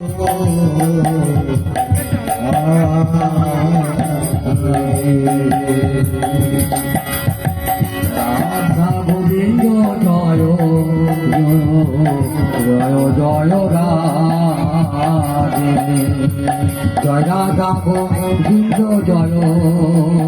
Radha Govinda জয় জয় জয় Radhe জয় Radha Govinda জয়।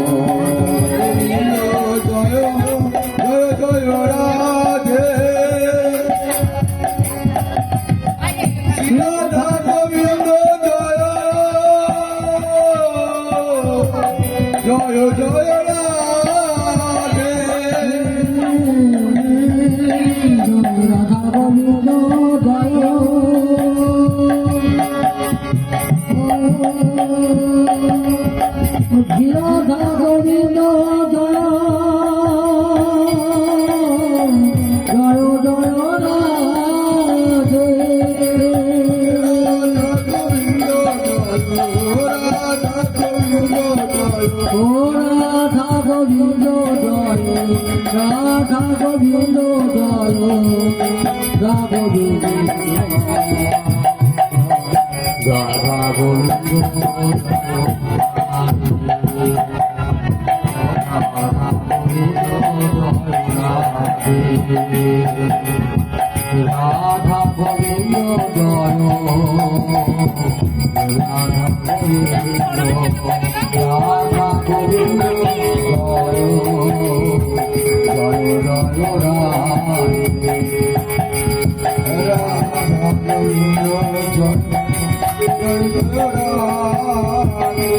Radha Govinda জয় জয় জয় Radhe ও Radha Govinda জয় Radha Govinda জয় Radha Govinda Radha Radha Govinda জয় Radha Govinda Radha Govinda জয় জয় জয় Radhe Radha Govinda জয় জয় জয় Radhe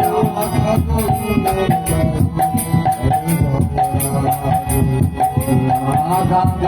Radha Govinda